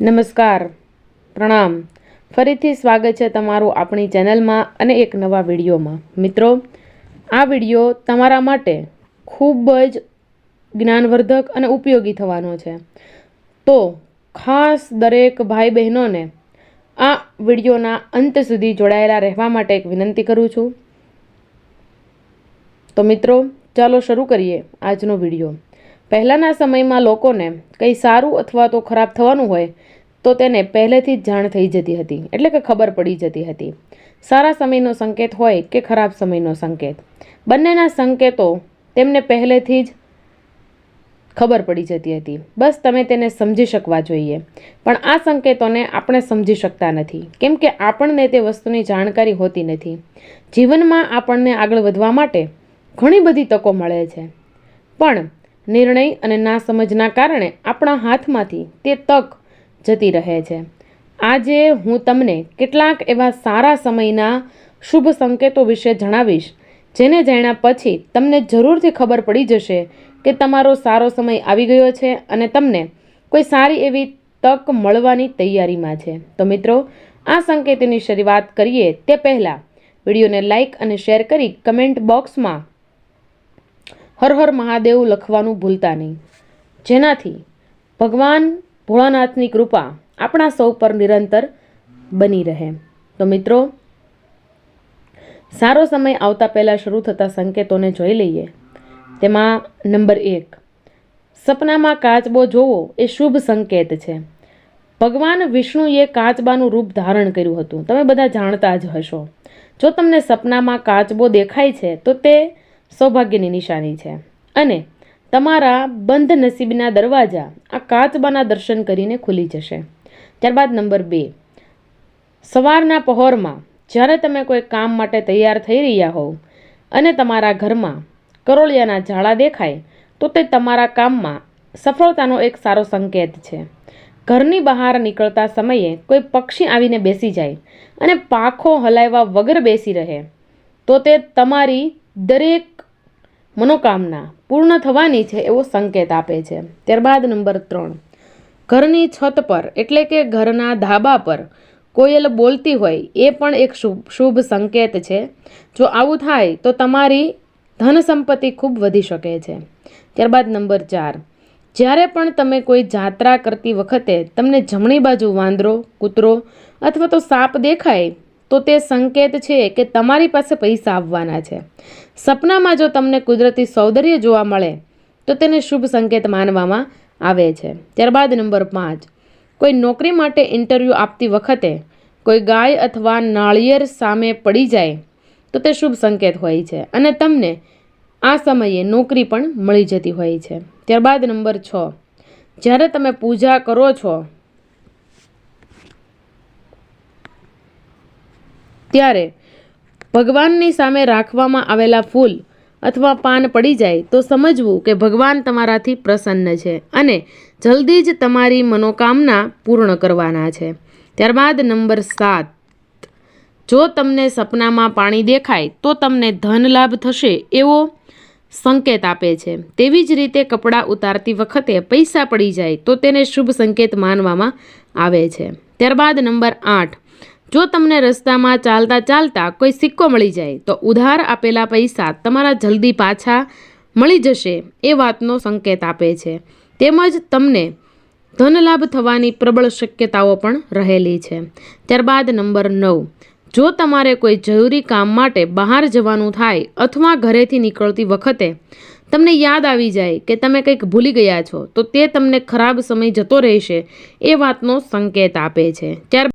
નમસ્કાર, પ્રણામ. ફરીથી સ્વાગત છે તમારું આપણી ચેનલમાં અને એક નવા વિડીયોમાં. મિત્રો, આ વીડિયો તમારા માટે ખૂબ જ જ્ઞાનવર્ધક અને ઉપયોગી થવાનો છે. તો, ખાસ દરેક ભાઈ બહેનોને આ વિડીયોના અંત સુધી જોડાયેલા રહેવા માટે એક વિનંતી કરું છું. તો મિત્રો, ચાલો શરૂ કરીએ આજનો વીડિયો. પહેલાંના સમયમાં લોકોને કંઈ સારું અથવા તો ખરાબ થવાનું હોય, તો તેને પહેલેથી જ જાણ થઈ જતી હતી. એટલે કે ખબર પડી જતી હતી. સારા સમયનો સંકેત હોય કે ખરાબ સમયનો સંકેત? બંનેના સંકેતો તેમને પહેલેથી જ ખબર પડી જતી હતી. બસ તમે તેને સમજી શકવા જોઈએ. પણ આ સંકેતોને આપણે સમજી શકતા નથી. કેમ કે આપણને તે વસ્તુની જાણકારી હોતી નથી. જીવનમાં આપણને આગળ વધવા માટે ઘણી બધી તકો મળે છે. પણ નિર્ણય અને નાસમજના કારણે આપણા હાથમાંથી તે તક જતી રહે છે. આજે હું તમને કેટલાક એવા સારા સમયના શુભ સંકેતો વિશે જણાવીશ, જેને જાણ્યા પછી તમને જરૂરથી ખબર પડી જશે કે તમારો સારો સમય આવી ગયો છે અને તમને કોઈ સારી એવી તક મળવાની તૈયારીમાં છે. તો મિત્રો, આ સંકેતની શરૂઆત કરીએ તે પહેલાં વિડીયોને લાઇક અને શેર કરી કમેન્ટ બોક્સમાં હર હર મહાદેવ લખવાનું ભૂલતા નહીં. જેનાથી ભગવાન ભોળાનાથની કૃપા આપણા સૌ પર નિરંતર બની રહે. તો મિત્રો, સારો સમય આવતા પહેલાં શરૂ થતા સંકેતોને જોઈ લઈએ. તેમાં નંબર એક, સપનામાં કાચબો જોવો એ શુભ સંકેત છે. ભગવાન વિષ્ણુએ કાચબાનું રૂપ ધારણ કર્યું હતું. તમે બધા જાણતા જ હશો. જો તમને સપનામાં કાચબો દેખાય છે, તો તે સૌભાગ્યની નિશાની છે. અને તમારા બંધ નસીબના દરવાજા આ કાચબાના દર્શન કરીને ખુલી જશે. ત્યારબાદ નંબર બે. સવારના પહોરમાં જ્યારે તમે કોઈ કામ માટે તૈયાર થઈ રહ્યા હોવ અને તમારા ઘરમાં કરોળિયાના ઝાડા દેખાય, તો તે તમારા કામમાં સફળતાનો એક સારો સંકેત છે. ઘરની બહાર નીકળતા સમયે કોઈ પક્ષી આવીને બેસી જાય અને પાંખો હલાવ્યા વગર બેસી રહે, તો તે તમારી દરેક મનોકામના પૂર્ણ થવાની છે એવો સંકેત આપે છે. ત્યારબાદ નંબર ત્રણ. ઘરની છત પર, એટલે કે ઘરના ધાબા પર કોયલ બોલતી હોય એ પણ એક શુભ શુભ સંકેત છે. જો આવું થાય તો તમારી ધન સંપત્તિ ખૂબ વધી શકે છે. ત્યારબાદ નંબર ચાર. જ્યારે પણ તમે કોઈ જાત્રા કરતી વખતે તમને જમણી બાજુ વાંદરો, કૂતરો અથવા તો સાપ દેખાય તો તે સંકેત છે કે તમારી પાસે પૈસા આવવાના છે. સપનામાં જો તમને કુદરતી સૌંદર્ય જોવા મળે, તો તેને શુભ સંકેત માનવામાં આવે છે. ત્યારબાદ નંબર પાંચ. કોઈ નોકરી માટે ઇન્ટરવ્યૂ આપતી વખતે કોઈ ગાય અથવા નાળિયેર સામે પડી જાય, તો તે શુભ સંકેત હોય છે અને તમને આ સમયે નોકરી પણ મળી જતી હોય છે. ત્યારબાદ નંબર છ. જ્યારે તમે પૂજા કરો છો ત્યારે ભગવાનની સામે રાખવામાં આવેલા ફૂલ અથવા પાન પડી જાય તો સમજવું કે ભગવાન તમારાથી પ્રસન્ન છે અને જલ્દી જ તમારી મનોકામના પૂર્ણ કરવાના છે. ત્યારબાદ નંબર સાત. જો તમને સપનામાં પાણી દેખાય તો તમને ધન લાભ થશે એવો સંકેત આપે છે. તેવી જ રીતે કપડાં ઉતારતી વખતે પૈસા પડી જાય તો તેને શુભ સંકેત માનવામાં આવે છે. ત્યારબાદ નંબર આઠ. જો તમને રસ્તામાં ચાલતા ચાલતા કોઈ સિક્કો મળી જાય, તો ઉધાર આપેલા પૈસા તમારા જલ્દી પાછા મળી જશે એ વાતનો સંકેત આપે છે. તેમજ તમને ધનલાભ થવાની પ્રબળ શક્યતાઓ પણ રહેલી છે. ત્યારબાદ નંબર નવ. જો તમારે કોઈ જરૂરી કામ માટે બહાર જવાનું થાય અથવા ઘરેથી નીકળતી વખતે તમને યાદ આવી જાય કે તમે કંઈક ભૂલી ગયા છો, તો તે તમને ખરાબ સમય જતો રહેશે એ વાતનો સંકેત આપે છે. ત્યાર